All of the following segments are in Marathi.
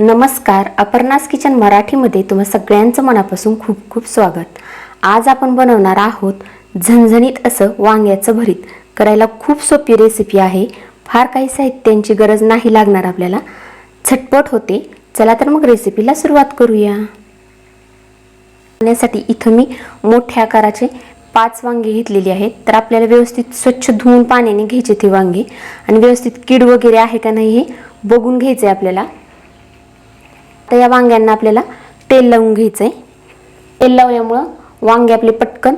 नमस्कार अपर्णास किचन मराठीमध्ये तुम्हा सगळ्यांचं मनापासून खूप खूप स्वागत. आज आपण बनवणार आहोत झणझणीत असं वांग्याचं भरीत. करायला खूप सोपी रेसिपी आहे. फार काही साहित्यांची गरज नाही लागणार आपल्याला. झटपट होते. चला तर मग रेसिपीला सुरुवात करूया. करण्यासाठी इथं मी मोठ्या आकाराचे पाच वांगे घेतलेली आहेत. तर आपल्याला व्यवस्थित स्वच्छ धुवून पाण्याने घ्यायचे ते वांगे. आणि व्यवस्थित कीड वगैरे आहे का नाही हे बघून घ्यायचे आपल्याला. तर या वांग्यांना आपल्याला तेल लावून घ्यायचं आहे तेल लावल्यामुळं वांगे आपले पटकन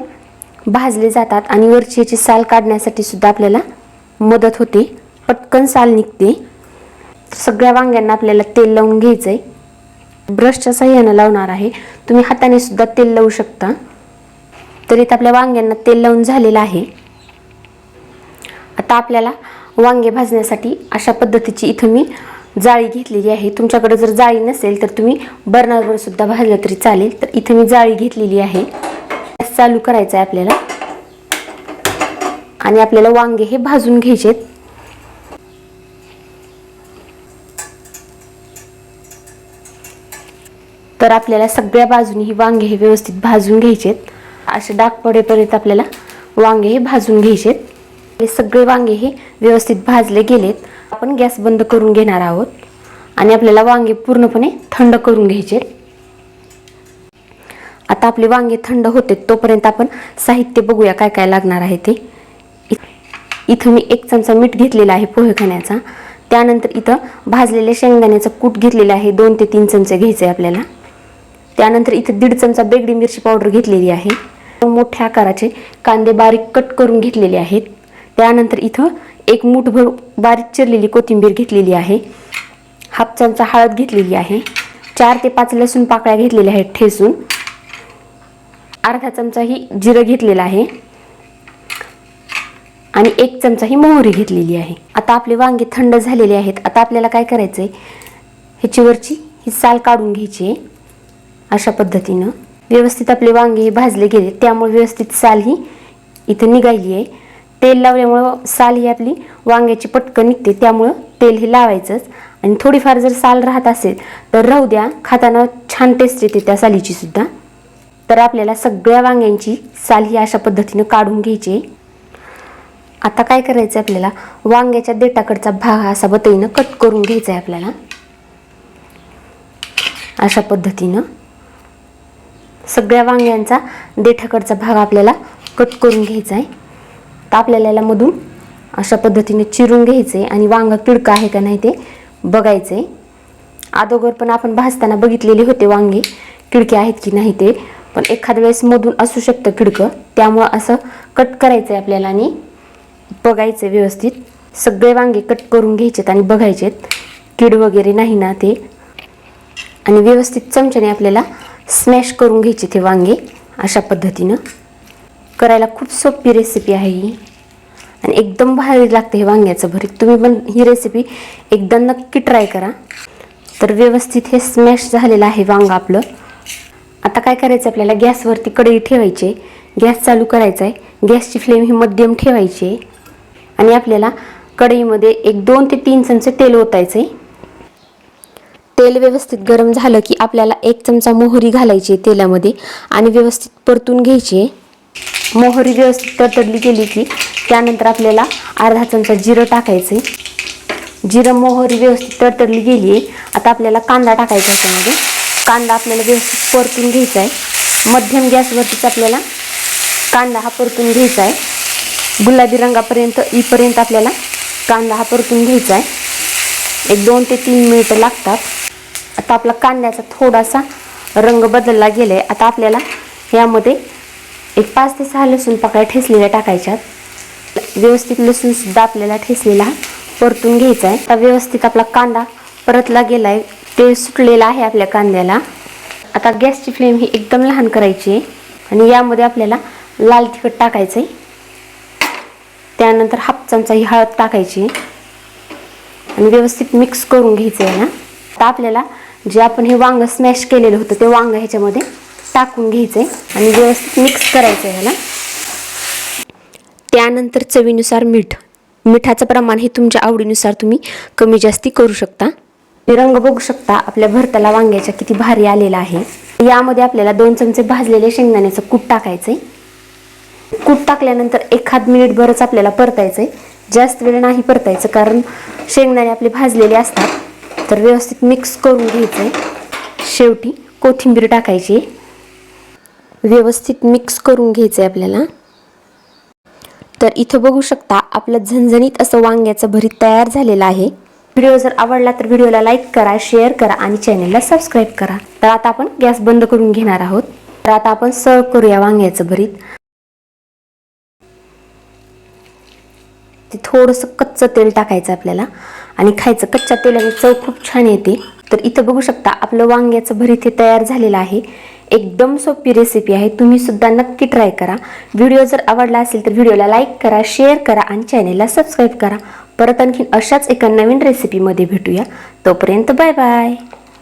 भाजले जातात आणि वरची साल काढण्यासाठी सुद्धा आपल्याला मदत होते. पटकन साल निघते. सगळ्या वांग्यांना आपल्याला तेल लावून घ्यायचं आहे ब्रशच्या साह्यानं लावणार आहे. तुम्ही हाताने सुद्धा तेल लावू शकता. तर इथं आपल्या वांग्यांना तेल लावून झालेलं आहे. आता आपल्याला वांगे भाजण्यासाठी अशा पद्धतीची इथं मी जाळी घेतलेली आहे. तुमच्याकडे जर जाळी नसेल तर तुम्ही बर्नरवर सुद्धा भाजलं तरी चालेल. तर इथे मी जाळी घेतलेली आहे. गॅस चालू करायचा आहे आपल्याला. आणि आपल्याला वांगे हे भाजून घ्यायचेत. तर आपल्याला सगळ्या बाजूनी ही वांगे हे व्यवस्थित भाजून घ्यायचेत. असे डाग पडेपर्यंत आपल्याला वांगे हे भाजून घ्यायचेत. हे सगळे वांगे हे व्यवस्थित भाजले गेलेत. आपण गॅस बंद करून घेणार आहोत आणि आपल्याला वांगे पूर्णपणे थंड करून घ्यायचे आता आपले वांगे थंड होते तोपर्यंत आपण साहित्य बघूया काय काय लागणार आहे ते. इथं मी एक चमचा मीठ घेतलेला आहे पोहे खाण्याचा त्यानंतर इथं भाजलेल्या शेंगदाण्याचं कूट घेतलेलं आहे. दोन ते तीन चमचे घ्यायचे आपल्याला. त्यानंतर इथं दीड चमचा बेगडी मिरची पावडर घेतलेली आहे. मोठ्या आकाराचे कांदे बारीक कट करून घेतलेले आहेत. त्यानंतर इथं एक मुठभर बारीक चिरलेली कोथिंबीर घेतलेली आहे. हाफ चमचा हळद घेतलेली आहे. चार ते पाच लसूण पाकळ्या घेतलेल्या आहेत ठेसून अर्धा चमचा ही जिरं घेतलेलं आहे. आणि एक चमचा ही मोहरी घेतलेली आहे. आता आपले वांगे थंड झालेले आहेत. आता आपल्याला काय करायचं आहे ह्याचीवरची ही साल काढून घ्यायची आहे. अशा पद्धतीनं व्यवस्थित आपले वांगे हे भाजले गेले. त्यामुळे व्यवस्थित साल ही इथं निघाली आहे. तेल लावल्यामुळं साल ही आपली वांग्याची पटकन निघते त्यामुळं तेल हे लावायचंच. आणि थोडीफार जर साल राहत असेल तर राहू द्या खाताना छान टेस्ट येते त्या सालीची सुद्धा. तर आपल्याला सगळ्या वांग्यांची साल ही अशा पद्धतीनं काढून घ्यायची. आहे. आता काय करायचं आहे आपल्याला? वांग्याच्या देठाकडचा भाग हा असा बतईनं कट करून घ्यायचा आहे आपल्याला. अशा पद्धतीनं सगळ्या वांग्यांचा देठाकडचा भाग आपल्याला कट करून घ्यायचा आहे तर आपल्याला याला मधून अशा पद्धतीने चिरून घ्यायचं आहे आणि वांगा किडकं आहे का नाही ते बघायचं. आहे अगोदर पण आपण भाजताना बघितलेले होते वांगे किडके आहेत की नाही ते पण एखाद्या वेळेस मधून असू शकतं किडकं त्यामुळं असं कट करायचं आहे आपल्याला आणि बघायचं आहे व्यवस्थित. सगळे वांगे कट करून घ्यायचेत आणि बघायचेत. कीड वगैरे नाही ना ते. आणि व्यवस्थित चमच्याने आपल्याला स्मॅश करून घ्यायचे ते वांगे अशा पद्धतीनं. करायला खूप सोपी रेसिपी आहे ही. आणि एकदम भारी लागते हे वांग्याचं भरीत. तुम्ही पण ही रेसिपी एकदा नक्की ट्राय करा. तर व्यवस्थित हे स्मॅश झालेलं आहे वांगं आपलं. आता काय करायचं आपल्याला? गॅसवरती कढई ठेवायची गॅस चालू करायचा आहे. गॅसची फ्लेम ही मध्यम ठेवायची आहे. आणि आपल्याला कढईमध्ये एक दोन ते तीन चमचे तेल ओतायचं आहे. तेल व्यवस्थित गरम झालं की आपल्याला एक चमचा मोहरी घालायची आहे तेलामध्ये. आणि व्यवस्थित परतून घ्यायची आहे. मोहरी व्यवस्थित तडतडली गेली की त्यानंतर आपल्याला अर्धा चमचा जिरं टाकायचं आहे जिरं मोहरी व्यवस्थित तडतडली गेली आहे. आता आपल्याला कांदा टाकायचा त्यामध्ये. कांदा आपल्याला व्यवस्थित परतून घ्यायचा आहे. मध्यम गॅसवरतीच आपल्याला कांदा हा परतून घ्यायचा आहे. गुलाबी रंगापर्यंत इपर्यंत आपल्याला कांदा हा परतून घ्यायचा आहे. एक दोन ते तीन मिनिटं लागतात. आता आपला कांद्याचा थोडासा रंग बदलला गेला आहे आता आपल्याला यामध्ये एक पाच ते सहा लसूण पाकळ्या ठेसलेल्या टाकायच्यात. व्यवस्थित लसूणसुद्धा आपल्याला ठेसलेला परतून घ्यायचा आहे. आता व्यवस्थित आपला कांदा परतला गेला आहे ते सुटलेलं आहे आपल्या कांद्याला. आता गॅसची फ्लेम ही एकदम लहान करायची आहे. आणि यामध्ये आपल्याला लाल तिखट टाकायचं आहे. त्यानंतर हाफ चमचा ही हळद टाकायची आणि व्यवस्थित मिक्स करून घ्यायचं आहे ना आता आपल्याला जे आपण हे वांग स्मॅश केलेलं होतं ते वांगं ह्याच्यामध्ये टाकून घ्यायचं आहे आणि व्यवस्थित मिक्स करायचं आहे ह्याला. त्यानंतर चवीनुसार मीठ. मिठाचं प्रमाण हे तुमच्या आवडीनुसार तुम्ही कमी जास्ती करू शकता. रंग बघू शकता आपल्या भरताला वांग्याच्या किती भारी आलेला आहे. यामध्ये आपल्याला दोन चमचे भाजलेले शेंगदाण्याचं कूट टाकायचं आहे कूट टाकल्यानंतर एखाद मिनिट भरच आपल्याला आहे जास्त वेळ नाही परतायचं कारण शेंगदाणे आपले भाजलेले असतात. तर व्यवस्थित मिक्स करून घ्यायचंय. शेवटी कोथिंबीर टाकायची व्यवस्थित मिक्स करून घ्यायचं आहे आपल्याला. तर इथं बघू शकता आपलं झणझणीत असं वांग्याचं भरीत तयार झालेलं आहे. व्हिडिओ जर आवडला तर व्हिडिओला लाईक करा शेअर करा आणि चॅनलला सबस्क्राईब करा. तर आता आपण गॅस बंद करून घेणार आहोत. तर आता आपण सर्व करूया वांग्याचं भरीत. ते थोडंसं कच्चं तेल टाकायचं आपल्याला. आणि खायचं कच्च्या तेलाने चव खूप छान येते. तर इथं बघू शकता आपलं वांग्याचं भरीत हे तयार झालेलं आहे. एकदम सोपी रेसिपी आहे. तुम्ही सुद्धा नक्की ट्राय करा. व्हिडिओ जर आवडला असेल तर व्हिडिओला लाईक करा शेअर करा आणि चॅनेलला सबस्क्राईब करा. परत आणखीन अशाच एका नवीन रेसिपीमध्ये भेटूया. तोपर्यंत बाय बाय